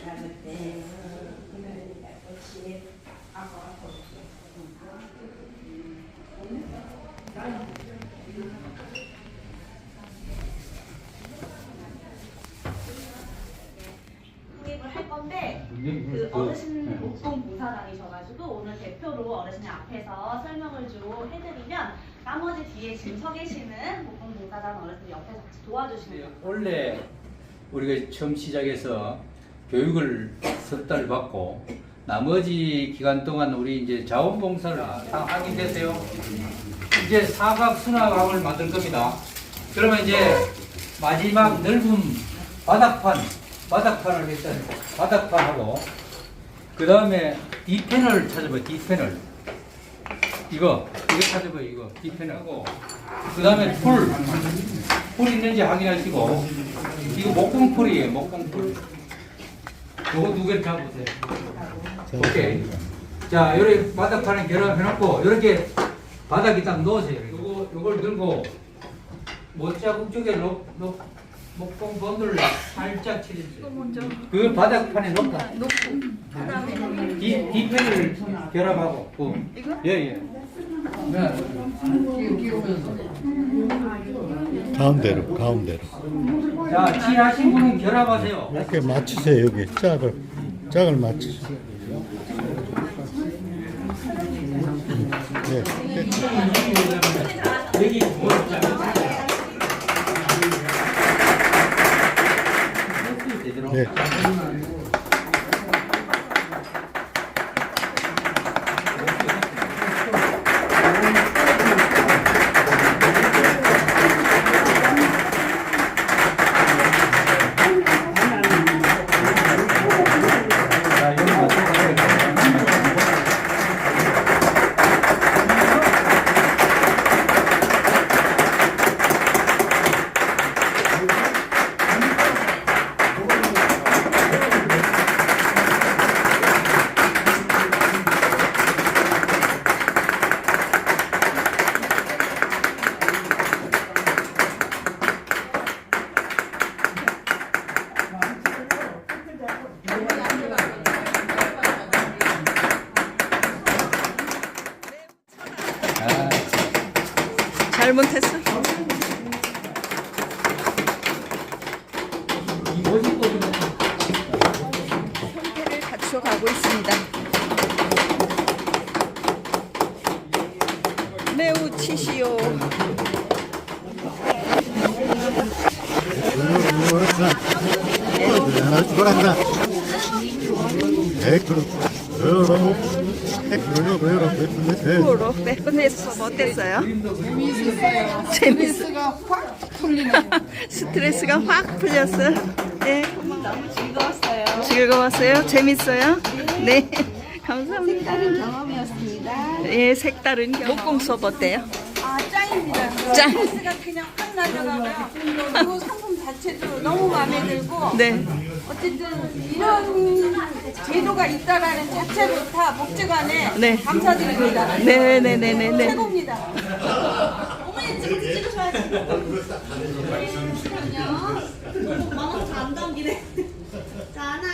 네. 아까 구입을 할 건데 그 어르신 목동 봉사단이셔가지고 오늘 대표로 어르신 앞에서 설명을 좀 해드리면 나머지 뒤에 지금 서 계시는 목동 봉사단 어르신들 옆에서 같이 도와주시는 거예요. 원래 우리가 처음 시작해서 교육을 석달 받고 나머지 기간 동안 우리 이제 자원봉사를 다 하게 되세요. 이제 사각 수납함을 만들 겁니다. 그러면 이제 마지막 넓은 바닥판, 바닥판을 일단 바닥판하고 그 다음에 뒤편을 찾아봐 뒤편을 이거 이거 찾아봐 이거 뒤편하고 그 다음에 풀, 풀 있는지 확인하시고. 이거 목공풀이에요 목공풀 요거 두 개를 잡으세요. 오케이. 자 요렇게 바닥판에 결합해놓고 요렇게 바닥에 딱 넣으세요. 요거 요걸 들고 못자국 쪽에 놓, 놓, 목공 번들을 살짝 치주세요. 그 바닥판에 놓고. 뒤, 뒤편을 결합하고. 그, 예예 가운데로 가운데로 자 칠하신 분은 결합하세요 이렇게 맞추세요 여기 짝을 짝을 맞추세요 네. 네. 여기 뭐 제대로 네. 잘못했어. 형태를 갖춰 가고 있습니다. 매우 치시오. 네 그럼 그 그럼 프로 빼보냈어. 어땠어요? 재밌었어요. 스트레스가 확 풀리네. 스트레스가 확 풀렸어. 네. 너무 즐거웠어요. 즐거웠어요? 재밌어요? 네. 감사합니다. 색다른 경험이었습니다. 예, 색다른. 목공 수업 어때요? 아 짱입니다. 짱. 스가 그냥 확 날아가고요. 그리고 상품 자체도 너무 마음에 들고 네. 어쨌든 이런 제도가 있다라는 자체부터 복지관에 네. 감사드립니다. 네네네네네. 최고입니다. 어머니 찍어 찍으셔야지. 잠깐만요. 만원 안 담기네. 자 하나